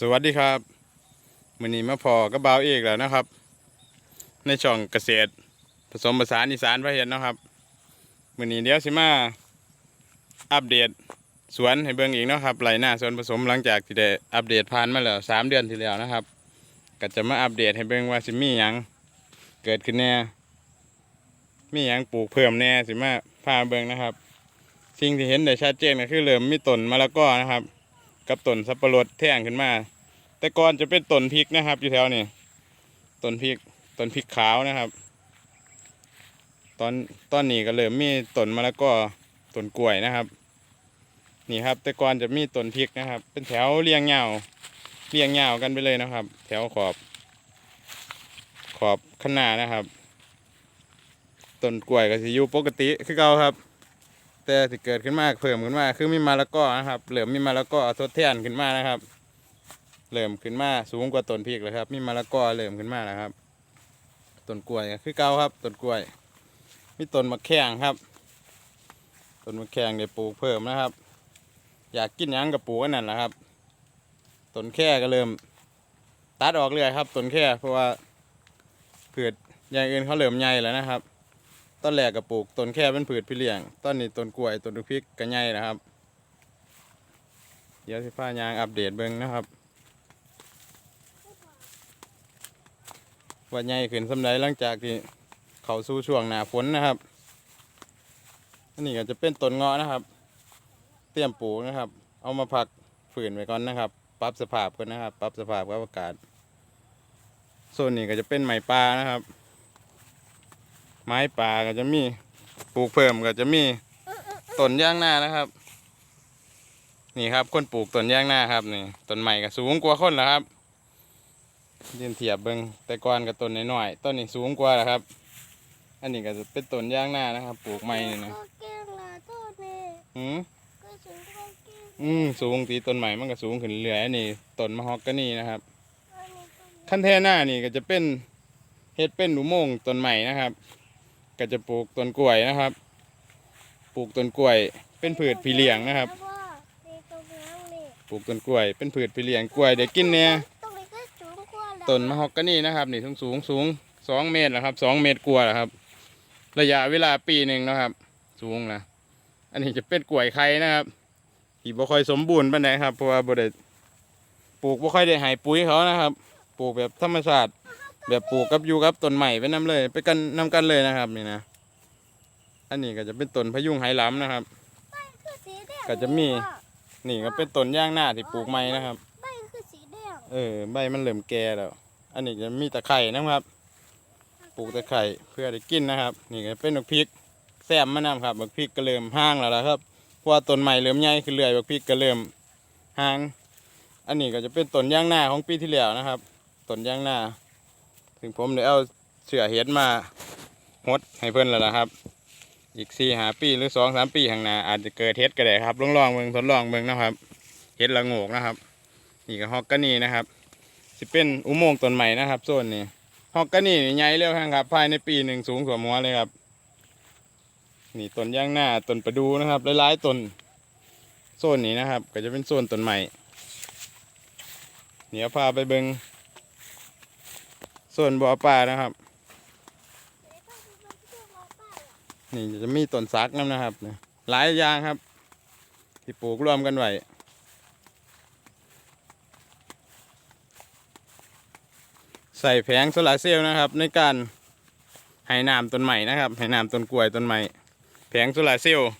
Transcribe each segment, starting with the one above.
สวัสดีครับมือนี้มาพอกับบ่าวเอกแล้วนะครับ ในช่องเกษตร ผสมผสานอีสานพระเห็นนะครับมือนี้เดี๋ยวสิมาอัปเดตสวนให้เบิ่งอีกนะครับไหลหน้าสวนผสมหลังจากที่ได้อัปเดตผ่านมาแล้วสามเดือนที่แล้วนะครับ ก็จะมาอัปเดตให้เบิ่งว่าสิมีหยังเกิดขึ้นแน่มีหยังปลูกเพิ่มแน่สิมาพาเบิ่งนะครับ สิ่งที่เห็นได้ชัดเจนก็คือเริ่มมีต้นมะละกอนะครับ กับต้นสับปะรดแท่งขึ้นมา แต่ก่อนจะเป็นต้นพริกนะครับ อยู่แถวนี้ต้นพริกต้นพริกขาวนะครับ ตอนตอนนี้ก็เริ่มมีต้นมะละกอต้นกล้วยนะครับ นี่ครับ แต่ก่อนจะมีต้นพริกนะครับ เป็นแถวเรียงเงาวเรียงเงาวกันไปเลยนะครับ แถวขอบ ขอบข้างหน้านะครับต้นกล้วยก็สิอยู่ปกติคือเก่าครับ แต่ที่เกิดขึ้นมาเพิ่มขึ้นมาคือมีมะละกอนะครับเหลือมีมะละกอทดแทนขึ้นมานะครับเริ่มขึ้นมาสูงกว่าต้นพริกเลยครับ มีมะละกอเริ่มขึ้นมาแล้วครับต้นกล้วยคือเก่าครับต้นกล้วย มีต้นมะแข้งครับต้นมะแข้งเดี๋ยวปลูกเพิ่มนะครับ อยากกินยังกับปลูกนั่นแหละครับต้นแค่ก็เริ่ม ตัดออกเลยครับต้นแค่เพราะว่าพืชอย่างอื่นเขาเริ่มใหญ่แล้วนะครับ ต้นแรกก็ปลูกต้นแค่เป็นผืชพี่เลี้ยงต้นนี้ต้นกล้วยต้นพริกก็ใหญ่นะครับ เดี๋ยวสิฟ้ายางอัปเดตเบิ่งนะครับว่าใหญ่ขึ้นสำใดหลังจากที่เขาสู่ช่วงหนาฝนนะครับอันนี้ก็จะเป็นต้นเงาะนะครับ เตรียมปลูกนะครับ เอามาพักฝืนไว้ก่อนนะครับ ปรับสภาพก่อนนะครับ ปรับสภาพกับอากาศโซนนี้ก็จะเป็นไม้ป่านะครับ ไม้ป่าก็จะมีปลูกเพิ่มก็จะมีต้นย่างหน้านะครับ นี่ครับคนปลูกต้นย่างหน้าครับนี่ต้นใหม่ก็สูงกว่าคนแล้วครับยืนเทียบเบิ้งแต่ก่อนกับต้นน้อยๆต้นนี้สูงกว่าแล้วครับ อันนี้ก็จะเป็นต้นย่างหน้านะครับ ปลูกใหม่นี่นะก็เก่งละตัวนี้อืมก็สูงก็เก่งอืมสูงตีต้นใหม่มันก็สูงขึ้นเรื่อยๆอันนี้ต้นมะฮอกกานี่นะครับอันนี้ก็ขั้นแท่หน้านี่ก็จะเป็นเฮ็ดเป็นอุโมงค์ต้นใหม่นะครับ ก็จะปลูกต้นกล้วยนะครับ ปลูกต้นกล้วย เป็นพืชพีเลี้ยงนะครับแล้วก็มีตรงนั้นนี่ปลูกต้นกล้วย เป็นพืชพีเลี้ยงกล้วยเด็กกินเนี่ยตรงนี้ก็สูงกว่าแล้วต้นมะฮอกกานี่นะครับนี่สูงสูงสูงสองเมตรนะครับสองเมตรกว่าแหละครับ ระยะเวลาปีหนึ่งนะครับ สูงนะอันนี้จะเป็นกล้วยไข่นะครับที่บ่ค่อยสมบูรณ์ปานใดครับเพราะว่าบ่ได้ปลูกบ่ค่อยได้ให้ปุ๋ยเขานะครับ ปลูกแบบธรรมชาติ แบบปลูกกับอยู่กับต้นใหม่ไปนํเลย ไปกันนำกันเลยนะครับนี่นะ อันนี้ก็จะเป็นต้นพะยุงไหหลำนะครับ ก็จะมี นี่ก็เป็นต้นย่างหน้าที่ปลูกใหม่นะครับ ใบคือสีแดงเออใบมันเริ่อมแก่แล้ว อันนี้จะมีตะไคร่นะครับ ปลูกตะไคร่เพื่อได้กินนะครับ นี่ก็เป็นบักพริกแซมมะนาวครับบักพริกก็เริ่มห่างแล้วละครับเพราะว่าต้นใหม่เริ่มใหญ่ขึ้นเรื่อยบักพริกก็เริ่มห่าง อันนี้ก็จะเป็นต้นย่างหน้าของปีที่แล้วนะครับต้นย่างหน้า ถึงผมได้เอาเสือเห็ดมาหดให้เพื่อนแล้วล่ะครับ อีกสี่หาปีหรือสองสามปีข้างหน้าอาจจะเกิดเห็ดก็ได้ครับลองลองๆเมืองทดลองเมืองนะครับเห็ดละโงกนะครับนี่ก็ฮอกกานี่นะครับสิเป็นอุโมงค์ต้นใหม่นะครับโซนนี้ฮอกกานี่ใหญ่เร็วครับภายในปีหนึ่งสูงกว่าหัวเลยครับนี่ต้นย่างหน้าต้นประดูนะครับหลายๆต้นโซนนี้นะครับ ก็จะเป็นโซนต้นใหม่เดี๋ยวพาไปเบิง โซนบ่อปลานะครับ นี่จะมีต้นซักน้ำนะครับหลายอย่างครับ ที่ปลูกรวมกันไว้ใส่แผงโซลาเซลล์นะครับ ในการให้น้ำต้นใหม่นะครับให้น้ำต้นกล้วยต้นใหม่แผงโซลาเซลล์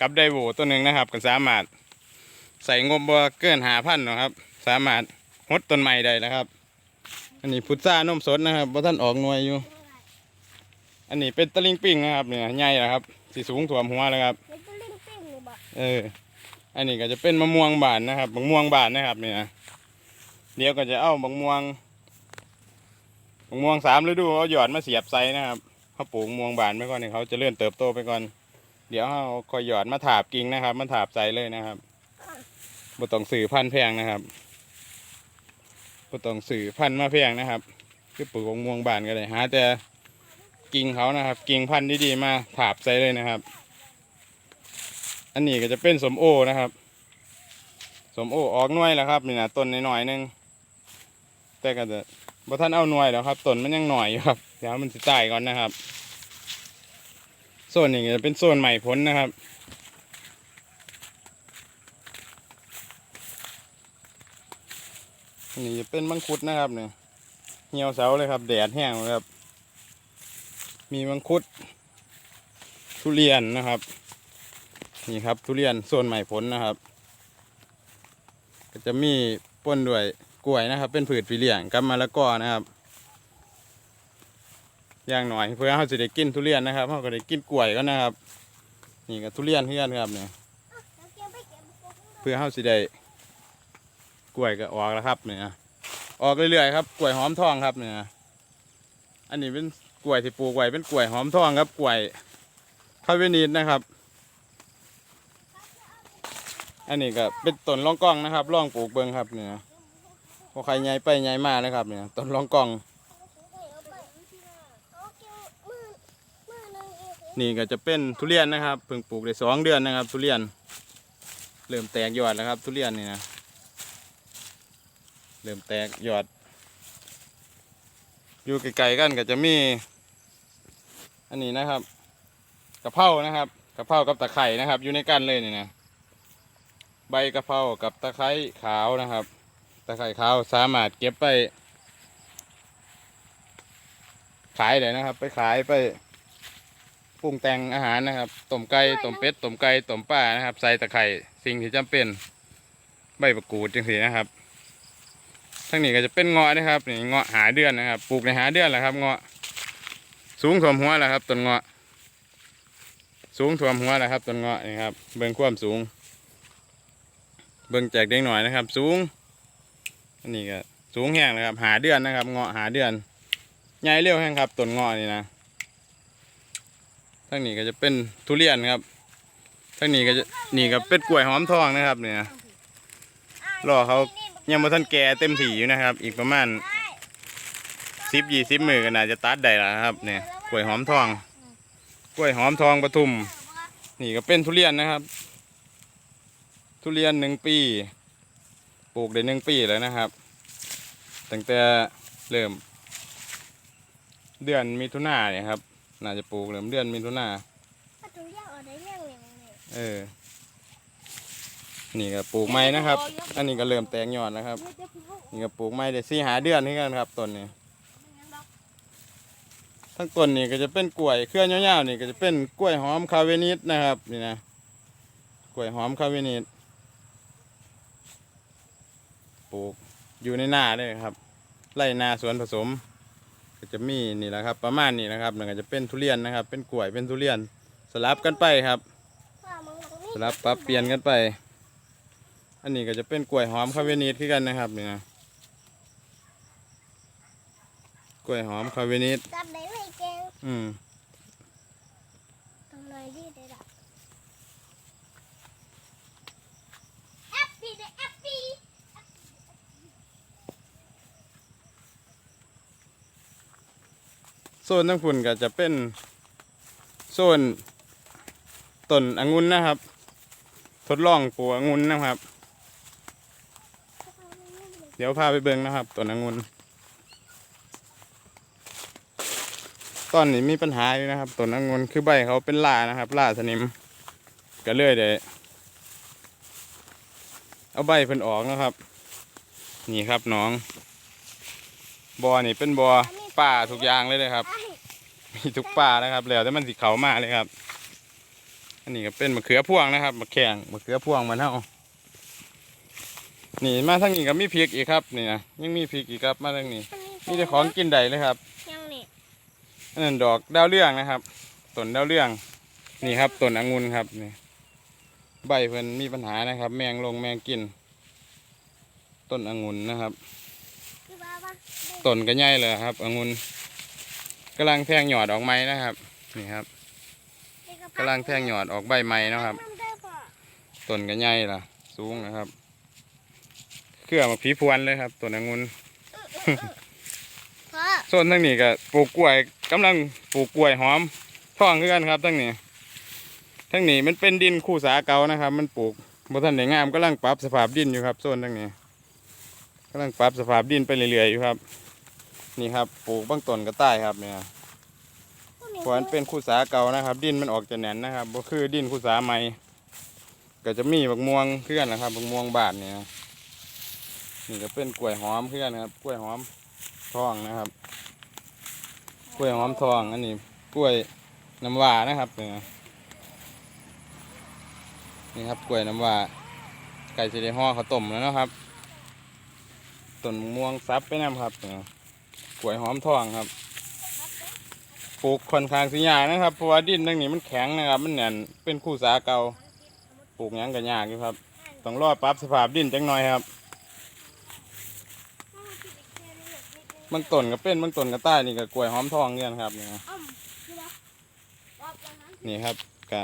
กับไดโวตัวหนึ่งนะครับก็สามารถใส่งบบ่เกินหาพันนะครับ สามารถหดต้นใหม่ได้นะครับ อันนี้พุทรานมสดนะครับเพราะท่านออกหน่วยอยู่ อันนี้เป็นตะลิงปิงนะครับเนี่ยใหญ่นะครับสีสูงถ่วมหัวเลยครับเป็นตะลิงปิ้งหรือเปล่าเออ อันนี้ก็จะเป็นมะม่วงบานนะครับมะม่วงบานนะครับเนี่ยเดี๋ยวก็จะเอามะม่วงมะม่วงสามฤดูเอาหยอดมาเสียบไซนะครับเขาปลูกมะม่วงบานไปก่อนเนี่ยเขาจะเลื่อนเติบโตไปก่อน เดี๋ยวเขาคอยหยอดมาถาบกิ่งนะครับมาถาบไซเลยนะครับบ่ต้องสื่อพันธุ์แพงนะครับ บ่ต้องสื่อพันธุ์มาแพงนะครับคือปลูกมะม่วงบานก็เลยหาแต่กิ่งเขานะครับ กิ่งพันธุ์ดีๆมาถาบไซเลยนะครับ อันนี้ก็จะเป็นสมโอนะครับสมโอออกหน่วยแล้วครับนี่นะต้นน้อยๆนึงแต่ก็จะบ่ท่านเอาหน่วยแล้วครับต้นมันยังหน่อยอยู่ครับเดี๋ยวมันสิตายก่อนนะครับโซนนี้จะเป็นโซนใหม่พ้นนะครับ นี่จะเป็นมังคุดนะครับเนี่ยเหี่ยวเสาเลยครับ แดดแห้งเลยครับ มีมังคุด ทุเรียนนะครับ นี่ครับทุเรียนโซนใหม่ผลนะครับ ก็จะมีป้นด้วยกล้วยนะครับ เป็นผืดปีเลี้ยงกับมะละกอนะครับ อย่างหน่อยเพื่อเขาจะได้กินทุเรียนนะครับเขาก็ได้กินกล้วยก็นะครับ นี่ก็ทุเรียนเพื่อนครับเนี่ยเพื่อเขาสิได้ กล้วยก็ออกแล้วครับเนี่ยออกเรื่อยๆครับกล้วยหอมทองครับเนี่ยอันนี้เป็นกล้วยที่ปลูกไว้เป็นกล้วยหอมทองครับกล้วยคาเวนีดนะครับ อันนี้ก็เป็นต้นรองกล้องนะครับร่องปลูกเบิงครับเนี่ยพอใครใหญ่ไปใหญ่มาเลยครับเนี่ยต้นรองกล้อง นี่ก็จะเป็นทุเรียนนะครับเพิ่งปลูกได้สองเดือนนะครับ ทุเรียน เริ่มแตกยอดแล้วครับ ทุเรียนนี่นะ เริ่มแตกยอด อยู่ไกลๆกันก็จะมี อันนี้นะครับกระเพรานะครับกระเพรากับตะไคร่นะครับ อยู่ในกันเลยนี่นะใบกระเพรากับตะไคร้ขาวนะครับ ตะไคร้ขาวสามารถเก็บไป ขายเลยนะครับ ไปขายไปปรุงแต่งอาหารนะครับต้มไก่ต้มเป็ดต้มไก่ต้มปลานะครับ ใส่ตะไคร่สิ่งที่จำเป็นใบประกูดจังสีนะครับ ทั้งนี้ก็จะเป็นเงาะนะครับนี่เงาะหาเดือนนะครับปลูกในหาเดือนแหละครับเงาะสูงถ่วมหัวแหละครับต้นเงาะสูงถ่วมหัวแหละครับต้นเงาะนี่ครับเบิ่งความสูง เบิ่งแจกเด็กหน่อยนะครับ สูงอันนี้ก็สูงแห้งเลยครับ หาเดือนนะครับเงาะหาเดือนใหญ่เร็วแห้งครับต้นเงาะนี่นะทั้งนี้ก็จะเป็นทุเรียนครับทั้งนี้ก็จะนี่ก็เป็นกล้วยหอมทองนะครับเนี่ยรอเขา ยังมาท่านแก่เต็มถี่อยู่นะครับ อีกประมาณสิบยี่สิบมือก็น่าจะตัดได้แล้วครับเนี่ยกล้วยหอมทอง กล้วยหอมทองปทุม นี่ก็เป็นทุเรียนนะครับ ทุเรียนหนึ่งปีปลูกได้หนึ่งปีแล้วนะครับ ตั้งแต่เริ่ม เดือนมิถุนาเนี่ยครับ น่าจะปลูกเริ่มเดือนมิถุนาถ้าถึงเรียกออกได้เรียกเลยเนี่ก็ปลูกไม้นะครับ อันนี้ก็เริ่มแตงยอดนะครับ นี่ก็ปลูกไม้ได้สี่หาเดือนนี่กันครับต้นนี้ทั้งต้นนี่ก็จะเป็นกล้วยเครื่อยาวๆนี่ก็จะเป็นกล้วยหอมคาเวนิสนะครับนี่นะกล้วยหอมคาเวนิสปลูกอยู่ในนาเลยครับไร่นาสวนผสม ก็จะมีนี่แหละครับ ประมาณนี้นะครับนั่นก็จะเป็นทุเรียนนะครับ เป็นกล้วยเป็นทุเรียนสลับกันไปครับสลับปรับเปลี่ยนกันไป อันนี้ก็จะเป็นกล้วยหอมคาเวนิสคือกันนะครับนี่นะกล้วยหอมคาเวนิสจับได้เลยแกงอืมตรงไหนดีได้ละแอปปี้เลยแอปปี้โซนทั้งฝุ่นก็จะเป็นโซนต้นองุ่นนะครับ ทดลองปลูกองุ่นนะครับ เดี๋ยวพาไปเบิ่งนะครับต้นองุ่นตอนนี้มีปัญหาอยู่นะครับต้นองุ่นคือใบเขาเป็นล่านะครับล่าสนิมก็เลยเดี๋ยวเอาใบเพิ่นออกนะครับ นี่ครับน้องบอนี่เป็นบอป่าทุกอย่างเลยเลยครับ มีทุกป่านะครับ แล้วแต่มันสีเขามาเลยครับ อันนี้ก็เป็นมะเขือพวงนะครับมะแข่งมะเขือพวงมันเท่า นี่มาทางนี้ก็มีพริกอีกครับนี่นะยังมีพริกอีกครับมาทางนี้มีแต่ของกินได้เลยครับยังนี่อันนั้นดอกดาวเรืองนะครับต้นดาวเรือง นี่ครับต้นองุ่นครับนี่ใบเพิ่นมีปัญหานะครับ แมงลงแมงกิน ต้นองุ่นนะครับคือว่าว่าต้นก็ใหญ่เลยครับองุ่นกำลังแทงหยอดออกไม้นะครับนี่ครับกำลังแทงหยอดออกใบไม้เนาะครับมันได้ป่ะต้นก็ใหญ่ล่ะ สูงนะครับ เครือมาผีพวนเลยครับต้นองุ่นพ่อส่วนทั้งนี้ก็ปลูกกล้วยกำลังปลูกกล้วยหอมท่องคือกันครับทั้งนี้ทั้งนี้มันเป็นดินคู่สาเก่านะครับ มันปลูกบ่ทันได้งามกำลังปรับสภาพดินอยู่ครับโซนตรงนี้กำลังปรับสภาพดินไปเรื่อยๆอยู่ครับ นี่ครับปลูกบางต้นก็ใต้ครับเนี่ยเพราะมันเป็นคูสาเก่านะครับ ดินมันออกจะแน่นนะครับบ่คือดินคูสาใหม่ก็จะมีบักม่วงเพื่อนนะครับบักม่วงบาทเนี่ย นี่ก็เป็นกล้วยหอมเพื่อนครับ กล้วยหอมทองนะครับ กล้วยหอมทอง อันนี้กล้วยน้ำว้านะครับเนี่นี่ครับกล้วยน้ำว้าไก่จะได้ห่อเขาต้มแล้วนะครับต้นม่วงซับไปน้ำครับเนี่ยกล้วยหอมทองครับปลูกค่อนข้างสิยากนะครับเพราะว่าดินตรงนี้มันแข็งนะครับ มันแน่นเป็นคู่สาเก่าปลูกยังก็ยากอยู่ครับ ต้องรอปรับสภาพดินจังหน่อยครับ บางต้นก็เป็นบางต้นก็ใต้นี่ก็กล้วยหอมทองเนี่ยนะครับเนี่ยนี่ครับกะ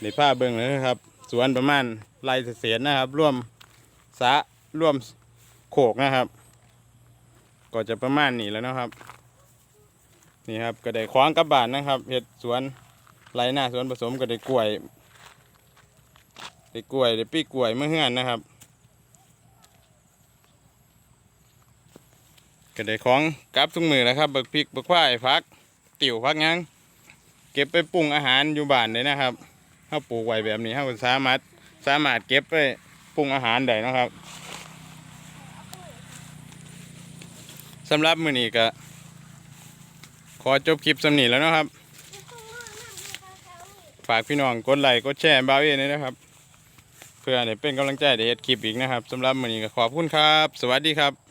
ได้ผ้าเบิ่งเลยนะครับ สวนประมาณไรเศษนะครับ ร่วมสะร่วมโขกนะครับ ก็จะประมาณนี้แล้วนะครับ นี่ครับก็ได้คว้างกับบานนะครับเห็ดสวนไรหน้าสวนผสมก็ได้กล้วยได้กล้วยได้ปีกล้วยเมื่อเฮือนนะครับ ก็ได้ของกลับทุกมือแล้วครับบักพริกบักควายพักติ๋วพักยังเก็บไปปรุงอาหารอยู่บ้านเลยนะครับถ้าปลูกไว้แบบนี้เราก็สามารถสามารถเก็บไปปรุงอาหารได้นะครับสำหรับมือนี้ก็ขอจบคลิปสำนีแล้วนะครับ ฝากพี่น้องกดไลค์กดแชร์บ้าวเอด้นะครับ เพื่อได้เป็นกำลังใจได้เฮ็ดคลิปอีกนะครับสำหรับมือนี้ก็ขอบคุณครับ สวัสดีครับ